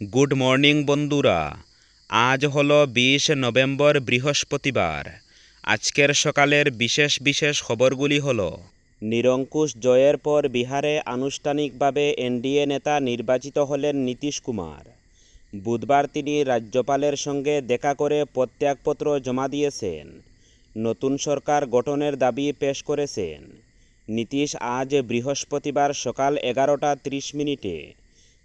Good morning বন্ধুরা। আজ হলো বিশ নভেম্বর বৃহস্পতিবার। আজকের সকালের বিশেষ বিশেষ খবরগুলি হলো, নিরঙ্কুশ জয়ের পর বিহারে আনুষ্ঠানিকভাবে এনডিএ নেতা নির্বাচিত হলেন নীতিশ কুমার। বুধবার তিনি রাজ্যপালের সঙ্গে দেখা করে প্রত্যাগপত্র জমা দিয়েছেন। নতুন সরকার গঠনের দাবি পেশ করেছেন। নীতিশ আজ বৃহস্পতিবার সকাল এগারোটা ত্রিশ মিনিটে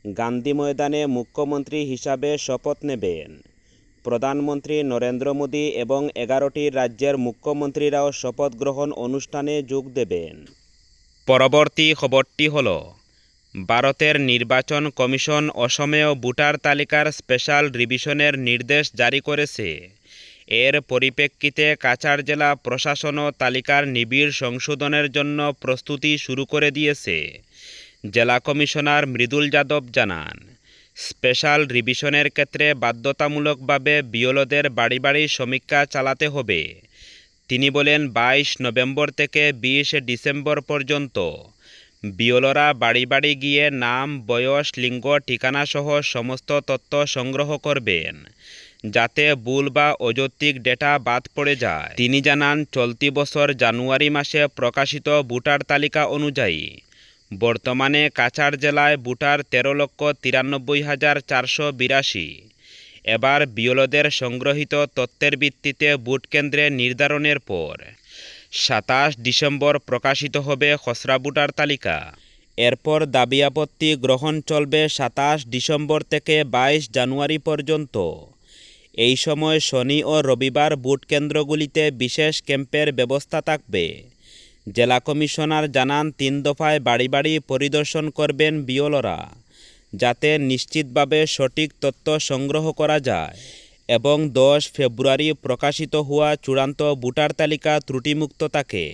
গান্ধী ময়দানে মুখ্যমন্ত্রী হিসাবে শপথ নেবেন। প্রধানমন্ত্রী নরেন্দ্র মোদী এবং এগারোটি রাজ্যের মুখ্যমন্ত্রীরাও শপথ গ্রহণ অনুষ্ঠানে যোগ দেবেন। পরবর্তী খবরটি হল, ভারতের নির্বাচন কমিশন অসমেও ভোটার তালিকার স্পেশাল রিভিশনের নির্দেশ জারি করেছে। এর পরিপ্রেক্ষিতে কাছাড় জেলা প্রশাসনও তালিকার নিবিড় সংশোধনের জন্য প্রস্তুতি শুরু করে দিয়েছে। জেলা কমিশনার মৃদুল যাদব জানান, স্পেশাল রিভিশনের ক্ষেত্রে বাধ্যতামূলকভাবে বিওলদের বাড়ি বাড়ি সমীক্ষা চালাতে হবে। তিনি বলেন, বাইশ নভেম্বর থেকে বিশ ডিসেম্বর পর্যন্ত বিওলরা বাড়ি বাড়ি গিয়ে নাম, বয়স, লিঙ্গ ঠিকানাসহ সমস্ত তথ্য সংগ্রহ করবেন, যাতে ভুল বা অযৌক্তিক ডেটা বাদ পড়ে যায়। তিনি জানান, চলতি বছর জানুয়ারি মাসে প্রকাশিত ভোটার তালিকা অনুযায়ী বর্তমানে কাছাড় জেলায় ভোটার তেরো লক্ষ তিরানব্বই হাজার চারশো বিরাশি। এবার বিওলদের সংগ্রহীত তথ্যের ভিত্তিতে ভোট কেন্দ্রে নির্ধারণের পর সাতাশ ডিসেম্বর প্রকাশিত হবে খসড়া ভোটার তালিকা। এরপর দাবি আপত্তি গ্রহণ চলবে সাতাশ ডিসেম্বর থেকে বাইশ জানুয়ারি পর্যন্ত। এই সময় শনি ও রবিবার ভোট কেন্দ্রগুলিতে বিশেষ ক্যাম্পের ব্যবস্থা থাকবে। জেলা কমিশনার জানান, তিন দফায় বাড়ি বাড়ি পরিদর্শন করবেন বিওলরা যাতে নিশ্চিতভাবে সঠিক তথ্য সংগ্রহ করা যায় এবং দশ ফেব্রুয়ারি প্রকাশিত হওয়া চূড়ান্ত ভোটার তালিকা ত্রুটিমুক্ত থাকে।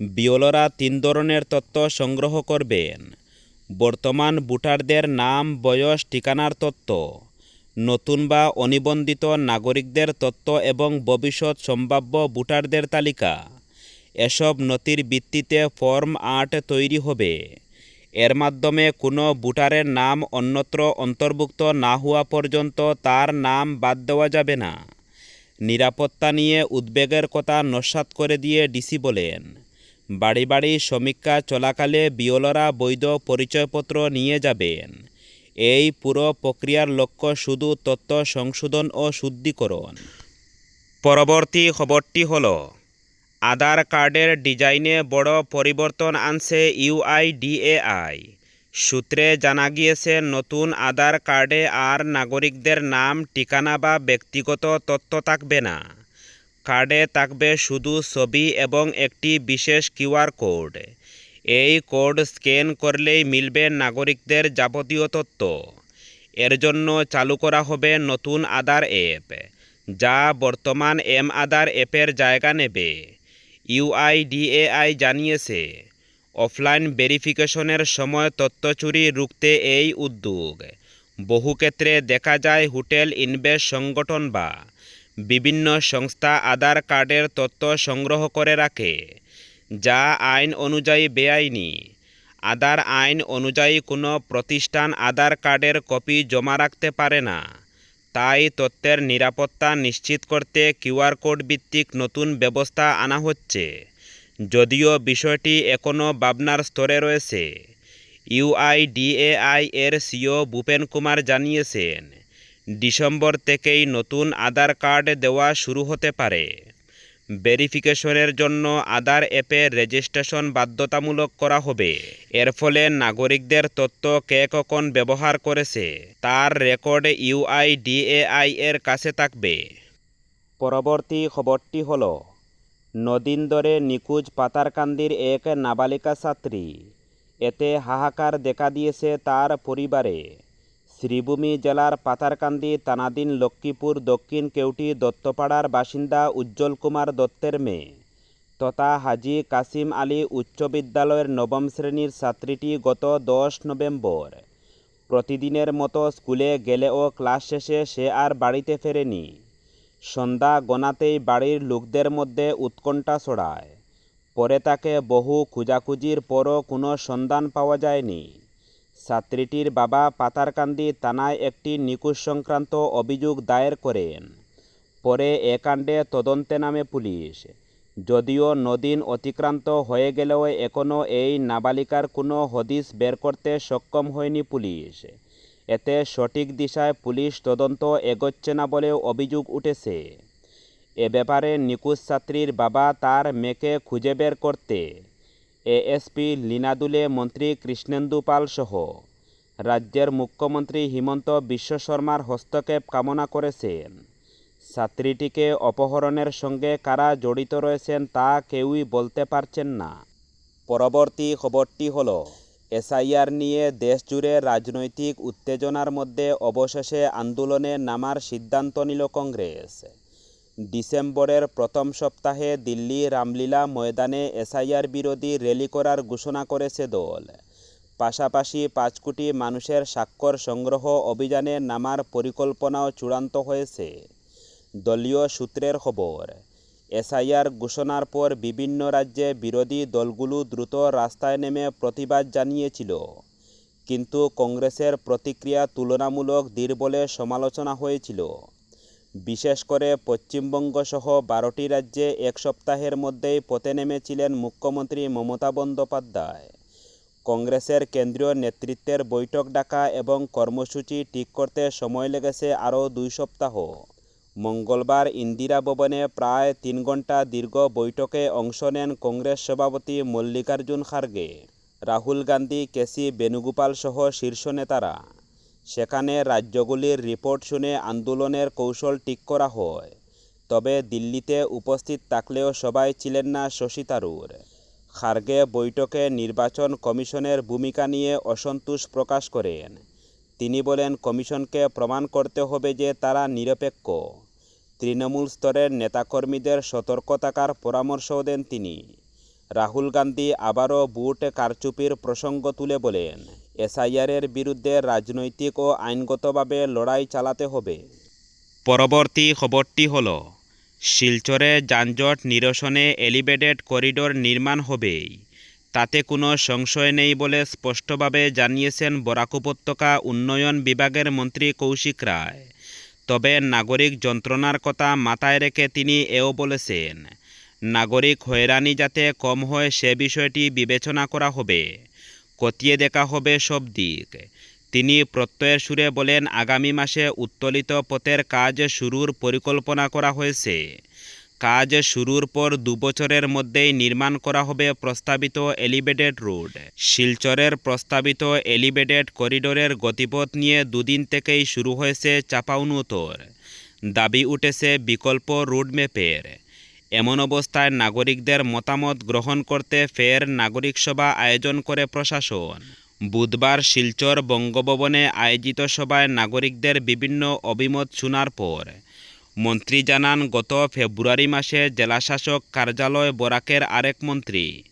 বিওলরা তিন ধরনের তথ্য সংগ্রহ করবেন। বর্তমান ভোটারদের নাম, বয়স, ঠিকানার তথ্য, নতুন বা অনিবন্ধিত নাগরিকদের তথ্য এবং ভবিষ্যৎ সম্ভাব্য ভোটারদের তালিকা। এসব নথির ভিত্তিতে ফর্ম আট তৈরি হবে। এর মাধ্যমে কোনো ভোটারের নাম অন্যত্র অন্তর্ভুক্ত না হওয়া পর্যন্ত তার নাম বাদ দেওয়া যাবে না। নিরাপত্তা নিয়ে উদ্বেগের কথা নস্বাত করে দিয়ে ডিসি বলেন, বাড়ি বাড়ি সমীক্ষা চলাকালে বিওলরা বৈধ পরিচয়পত্র নিয়ে যাবেন। এই পুরো প্রক্রিয়ার লক্ষ্য শুধু তথ্য সংশোধন ও শুদ্ধিকরণ। পরবর্তী খবরটি হলো আধার কার্ডের ডিজাইনে বড় পরিবর্তন আনছে ইউআইডিএআই সূত্রে জানা গিয়েছে, নতুন আধার কার্ডে আর নাগরিকদের নাম, ঠিকানা বা ব্যক্তিগত তথ্য থাকবে না। কার্ডে থাকবে শুধু ছবি এবং একটি বিশেষ কিউআর কোড। এই কোড স্ক্যান করলেই মিলবে নাগরিকদের যাবতীয় তথ্য। এর জন্য চালু করা হবে নতুন আধার অ্যাপ, যা বর্তমান এম আধার অ্যাপের জায়গা নেবে। ইউআইডিএআই জানিয়েছে, অফলাইন ভেরিফিকেশনের সময় তথ্য চুরি রুখতে এই উদ্যোগ। বহু ক্ষেত্রে দেখা যায় হোটেল ইনভেস্ট সংগঠন বা বিভিন্ন সংস্থা আধার কার্ডের তথ্য সংগ্রহ করে রাখে, যা আইন অনুযায়ী বেআইনি। আধার আইন অনুযায়ী কোনো প্রতিষ্ঠান আধার কার্ডের কপি জমা রাখতে পারে না। তাই তথ্যের নিরাপত্তা নিশ্চিত করতে কিউআর কোড ভিত্তিক নতুন ব্যবস্থা আনা হচ্ছে। যদিও বিষয়টি এখনও ভাবনার স্তরে রয়েছে। ইউআইডিএআই এর সিও ভূপেন কুমার জানিয়েছেন, ডিসেম্বর থেকেই নতুন আধার কার্ড দেওয়া শুরু হতে পারে। ভেরিফিকেশনের জন্য আধার অ্যাপে রেজিস্ট্রেশন বাধ্যতামূলক করা হবে। এর ফলে নাগরিকদের তথ্য কে কখন ব্যবহার করেছে, তার রেকর্ড ইউআইডিএআই এর কাছে থাকবে। পরবর্তী খবরটি হল, নদিন ধরে নিখোঁজ পাতারকান্দির এক নাবালিকা ছাত্রী। এতে হাহাকার দেখা দিয়েছে তার পরিবারে। শ্রীভূমি জেলার পাতারকান্দি তানাদিন লক্ষ্মীপুর দক্ষিণ কেউটি দত্তপাড়ার বাসিন্দা উজ্জ্বল কুমার দত্তের মেয়ে তথা হাজি কাসিম আলী উচ্চ বিদ্যালয়ের নবম শ্রেণির ছাত্রীটি গত দশ নভেম্বর। প্রতিদিনের মতো স্কুলে গেলেও ক্লাস শেষে সে আর বাড়িতে ফেরেনি। সন্ধ্যা গনাতেই বাড়ির লোকদের মধ্যে উৎকণ্ঠা ছড়ায়। পরে তাকে বহু খোঁজাখুঁজির পরও কোনো সন্ধান পাওয়া যায়নি। ছাত্রীটির বাবা পাতারকান্দি থানায় একটি নিখোঁজ সংক্রান্ত অভিযোগ দায়ের করেন। পরে এ কাণ্ডে তদন্তে নামে পুলিশ। যদিও নদিন অতিক্রান্ত হয়ে গেলেও এখনও এই নাবালিকার কোনো হদিস বের করতে সক্ষম হয়নি পুলিশ। এতে সঠিক দিশায় পুলিশ তদন্ত এগোচ্ছে না বলেও অভিযোগ উঠেছে। এ ব্যাপারে নিখোঁজ ছাত্রীর বাবা তার মেয়েকে খুঁজে বের করতে এএসপি লীনাদুলে মন্ত্রী কৃষ্ণেন্দু পাল সহ রাজ্যের মুখ্যমন্ত্রী হিমন্ত বিশ্ব শর্মার হস্তক্ষেপ কামনা করেছেন। ছাত্রীটিকে অপহরণের সঙ্গে কারা জড়িত রয়েছেন তা কেউই বলতে পারছেন না। পরবর্তী খবরটি হলো, এসআইআর নিয়ে দেশজুড়ে রাজনৈতিক উত্তেজনার মধ্যে অবশেষে আন্দোলনে নামার সিদ্ধান্ত নিল কংগ্রেস। ডিসেম্বরের প্রথম সপ্তাহে দিল্লি রামলীলা ময়দানে এসআইআর বিরোধী র্যালি করার ঘোষণা করেছে দল। পাশাপাশি পাঁচ কোটি মানুষের স্বাক্ষর সংগ্রহ অভিযানে নামার পরিকল্পনাও চূড়ান্ত হয়েছে। দলীয় সূত্রের খবর, এসআইআর ঘোষণার পর বিভিন্ন রাজ্যে বিরোধী দলগুলো দ্রুত রাস্তায় নেমে প্রতিবাদ জানিয়েছিল। কিন্তু কংগ্রেসের প্রতিক্রিয়া তুলনামূলক দৃঢ় বলে সমালোচনা হয়েছিল। বিশেষ করে পশ্চিমবঙ্গ সহ বারোটি রাজ্যে এক সপ্তাহের মধ্যেই পথে নেমেছিলেন মুখ্যমন্ত্রী মমতা বন্দ্যোপাধ্যায়। কংগ্রেসের কেন্দ্রীয় নেতৃত্বের বৈঠক ডাকা এবং কর্মসূচি ঠিক করতে সময় লেগেছে আরও দুই সপ্তাহ। মঙ্গলবার ইন্দিরা ভবনে প্রায় তিন ঘণ্টা দীর্ঘ বৈঠকে অংশ নেন কংগ্রেস সভাপতি মল্লিকার্জুন খার্গে। রাহুল গান্ধী কেসি বেণুগোপাল সহ শীর্ষ নেতারা সেখানে রাজ্যগুলির রিপোর্ট শুনে আন্দোলনের কৌশল ঠিক করা হয়। তবে দিল্লিতে উপস্থিত থাকলেও সবাই ছিলেন না শশী থারুর। খার্গে বৈঠকে নির্বাচন কমিশনের ভূমিকা নিয়ে অসন্তোষ প্রকাশ করেন। তিনি বলেন, কমিশনকে প্রমাণ করতে হবে যে তারা নিরপেক্ষ। তৃণমূল স্তরের নেতাকর্মীদের সতর্ক থাকার পরামর্শও দেন তিনি। রাহুল গান্ধী আবারও বুট কারচুপির প্রসঙ্গ তুলে বলেন এসআইআরের বিরুদ্ধে রাজনৈতিক ও আইনগতভাবে লড়াই চালাতে হবে। পরবর্তী খবরটি হল, শিলচরে যানজট নিরসনে এলিভেটেড করিডোর নির্মাণ হবেই। তাতে কোনো সংশয় নেই বলে স্পষ্টভাবে জানিয়েছেন বরাক উপত্যকা উন্নয়ন বিভাগের মন্ত্রী কৌশিক রায়। তবে নাগরিক যন্ত্রণার কথা মাথায় রেখে তিনি এও বলেছেন, নাগরিক হয়রানি যাতে কম হয় সে বিষয়টি বিবেচনা করা হবে। খতিয়ে দেখা হবে সব দিক। তিনি প্রত্যয়ের সুরে বলেন, আগামী মাসে উত্তোলিত পথের কাজ শুরুর পরিকল্পনা করা হয়েছে। কাজ শুরুর পর দুবছরের মধ্যেই নির্মাণ করা হবে প্রস্তাবিত এলিভেটেড রোড। শিলচরের প্রস্তাবিত এলিভেটেড করিডোরের গতিপথ নিয়ে দুদিন থেকেই শুরু হয়েছে চাপাউনতর দাবি উঠেছে বিকল্প রোডম্যাপের। এমন অবস্থায় নাগরিকদের মতামত গ্রহণ করতে ফের নাগরিক সভা আয়োজন করে প্রশাসন। বুধবার শিলচর বঙ্গভবনে আয়োজিত সভায় নাগরিকদের বিভিন্ন অভিমত শোনার পর মন্ত্রী জানান, গত ফেব্রুয়ারি মাসে জেলাশাসক কার্যালয় বরাকের আরেক মন্ত্রী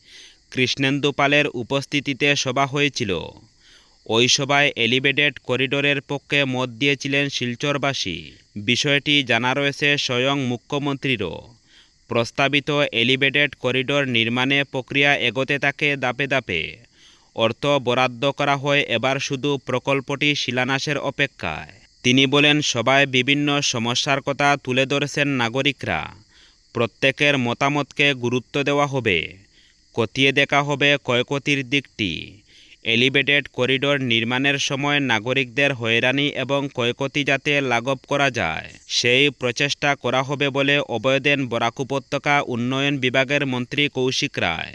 কৃষ্ণেন্দু পালের উপস্থিতিতে সভা হয়েছিল। ওই সভায় এলিভেটেড করিডোরের পক্ষে মত দিয়েছিলেন শিলচরবাসী। বিষয়টি জানা রয়েছে স্বয়ং মুখ্যমন্ত্রীরও। প্রস্তাবিত এলিভেটেড করিডোর নির্মাণে প্রক্রিয়া এগোতে থাকে দাপে দাপে অর্থ বরাদ্দ করা হয় এবার শুধু প্রকল্পটি শিলান্যাসের অপেক্ষায়। তিনি বলেন, সবাই বিভিন্ন সমস্যার কথা তুলে ধরেছেন নাগরিকরা। প্রত্যেকের মতামতকে গুরুত্ব দেওয়া হবে। খতিয়ে দেখা হবে ক্ষয়ক্ষতির দিকটি। এলিভেটেড করিডোর নির্মাণের সময় নাগরিকদের হয়রানি এবং ক্ষয়ক্ষতি যাতে লাঘব করা যায়, সেই প্রচেষ্টা করা হবে বলে অবয়দেন বরাক উপত্যকা উন্নয়ন বিভাগের মন্ত্রী কৌশিক রায়।